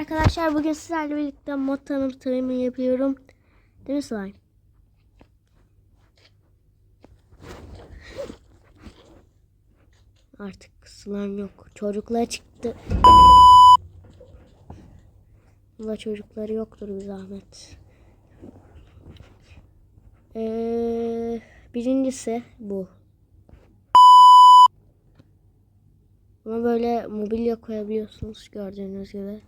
arkadaşlar bugün sizlerle birlikte mod tanıtımı yapıyorum. Değil mi slime? Artık slime yok. Çocuklar çıktı. Valla çocukları yoktur bir zahmet. Ee, birincisi bu. Buna böyle mobilya koyabiliyorsunuz gördüğünüz gibi.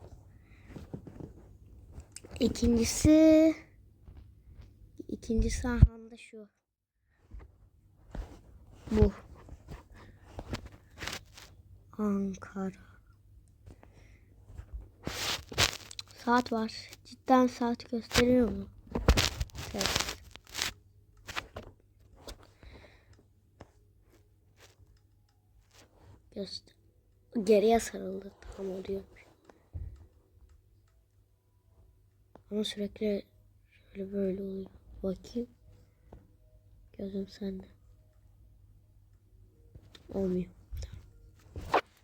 İkincisi ikincisi aha da şu. Bu. Ankara. Saat var. Cidden saat gösteriyor mu? Evet. Göster. Geriye sarıldı. Tam oluyormuş. Ama sürekli şöyle böyle oluyor. Bakayım. Gözüm sende. Olmuyor.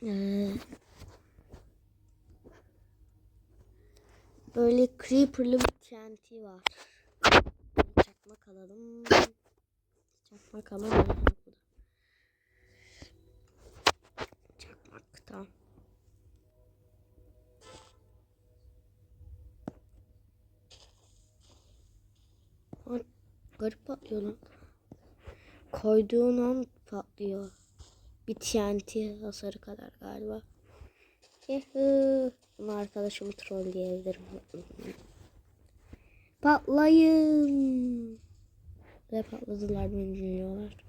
Ee, böyle creeper'lı bir TNT var. Çakmak alalım. Çakmak alalım. Çakmak tamam. Lan Garip patlıyor lan. Koyduğun an patlıyor. Bir TNT hasarı kadar galiba. Yuhu. Bunu arkadaşımı trollleyebilirim. Patlayın. Ve patladılar beni dinliyorlar.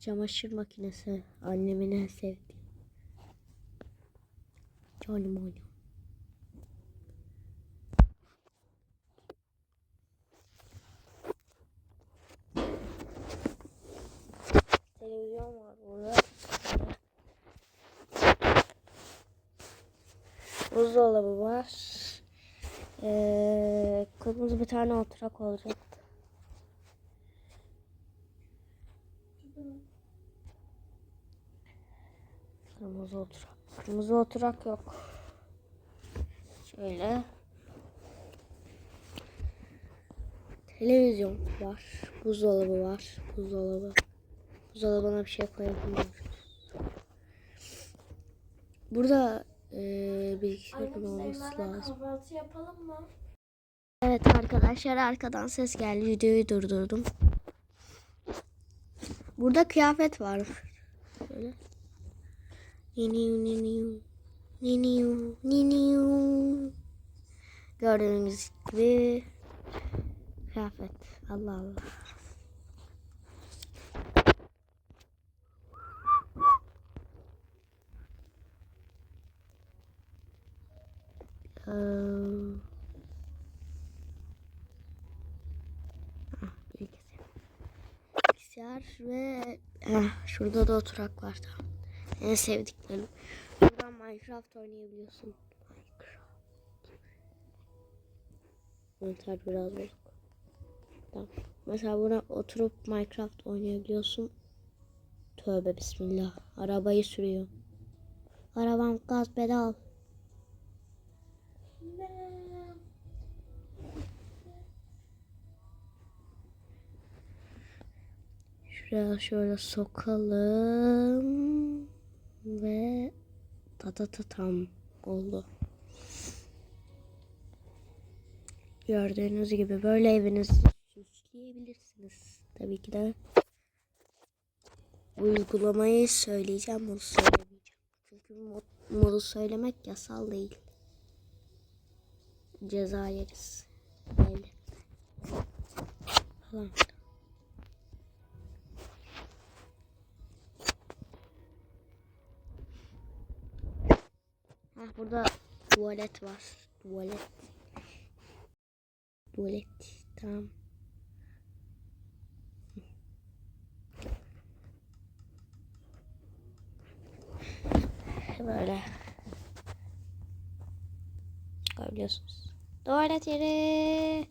Çamaşır makinesi annemin en sevdiği. Canım oğlum. Televizyon var burada. Buzdolabı var. Ee, kırmızı bir tane oturak olacaktı. Kırmızı oturak. Kırmızı oturak yok. Şöyle. Televizyon var. Buzdolabı var. Buzdolabı. Buzdolabına bir şey koyabiliyoruz. Burada eee bilgisayarın olması lazım. kahvaltı yapalım mı? Evet arkadaşlar arkadan ses geldi. Videoyu durdurdum. Burada kıyafet var. Şöyle. Niniu niniu. Niniu niniu. Gördüğünüz gibi kıyafet. Allah Allah. Ee, bilgisayar. Ve Heh, şurada da oturak var tamam. En sevdiklerim. Buradan Minecraft oynayabiliyorsun. Monitör biraz bozuk. Tamam. Mesela buna oturup Minecraft oynayabiliyorsun. Tövbe bismillah. Arabayı sürüyor. Arabam gaz pedal. Şuraya şöyle sokalım ve ta ta ta tam oldu. Gördüğünüz gibi böyle evinizi süsleyebilirsiniz. Tabii ki de uygulamayı söyleyeceğim, bunu söylemeyeceğim. Çünkü mod, modu söylemek yasal değil. Ceza yeriz. Böyle. Falan. Heh, burada tuvalet var. Tuvalet. Tuvalet. Tamam. Böyle. Görüyorsunuz. Tuvalet yeri.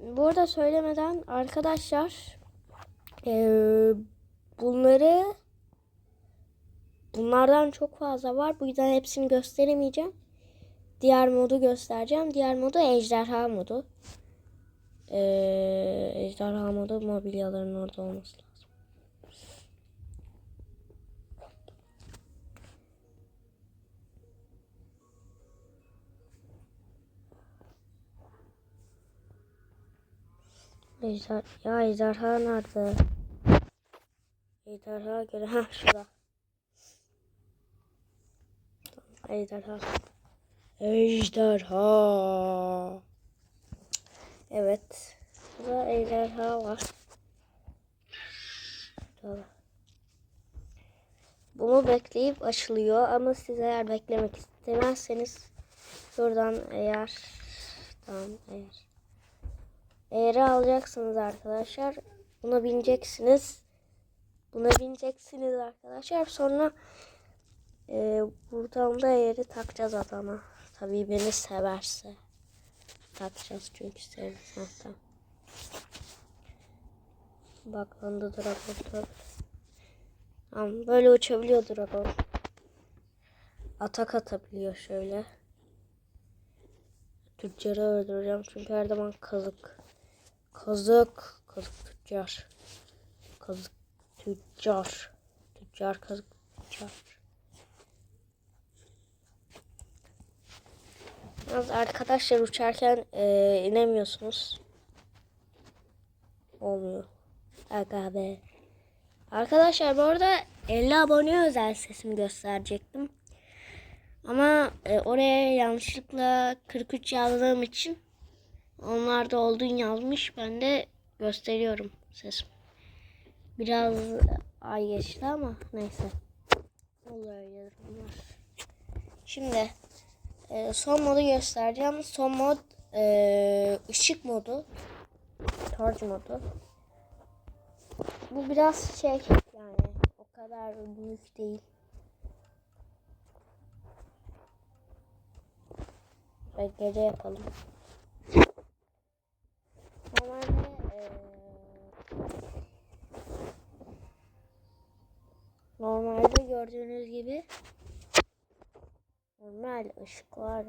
burada söylemeden arkadaşlar eee, bunları bunlardan çok fazla var. Bu yüzden hepsini gösteremeyeceğim. Diğer modu göstereceğim. Diğer modu ejderha modu. Eee ejderha modu mobilyaların orada olması lazım. Ejder ya ejderha nerede? Ejderha göre ha şurada. Ejderha. Ejderha. Evet. Burada ejderha var. Şurada. Bunu bekleyip açılıyor ama siz eğer beklemek istemezseniz şuradan eğer tamam eğer eğri alacaksınız arkadaşlar. Buna bineceksiniz. Buna bineceksiniz arkadaşlar. Sonra e, buradan da eğri takacağız adama. Tabii beni severse. Takacağız çünkü sevmez. Tamam. Bak anda dragon Tamam böyle uçabiliyor dragon. Atak atabiliyor şöyle. Tüccarı öldüreceğim çünkü her zaman kazık. Kazık. Kazık tüccar. Kazık tüccar. Tüccar kazık tüccar. Yalnız arkadaşlar uçarken eee, inemiyorsunuz. Olmuyor. Aga be. Arkadaşlar bu arada 50 abone özel sesimi gösterecektim. Ama e, oraya yanlışlıkla 43 yazdığım için onlar da olduğun yazmış. Ben de gösteriyorum sesim. Biraz ay geçti ama neyse. Olur öyle durumlar. Şimdi e, son modu göstereceğim. Son mod e, ışık modu. Torch modu. Bu biraz şey yani o kadar büyük değil. Ve gece yapalım. Normalde eee, normalde gördüğünüz gibi normal ışıklar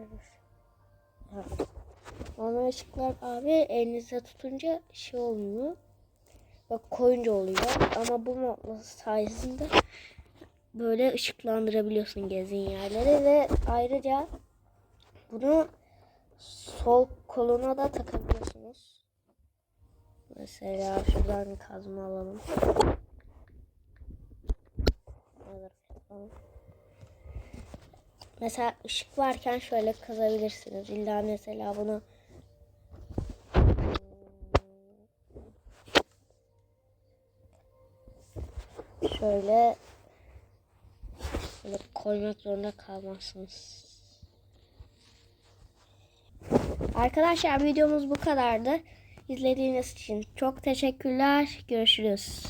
normal ışıklar abi elinizde tutunca şey olmuyor. Bak koyunca oluyor ama bu modla sayesinde böyle ışıklandırabiliyorsun gezin yerleri ve ayrıca bunu sol koluna da takabiliyorsunuz. Mesela şuradan kazma alalım. Alır. Mesela ışık varken şöyle kazabilirsiniz. İlla mesela bunu şöyle böyle koymak zorunda kalmazsınız. Arkadaşlar videomuz bu kadardı. İzlediğiniz için çok teşekkürler. Görüşürüz.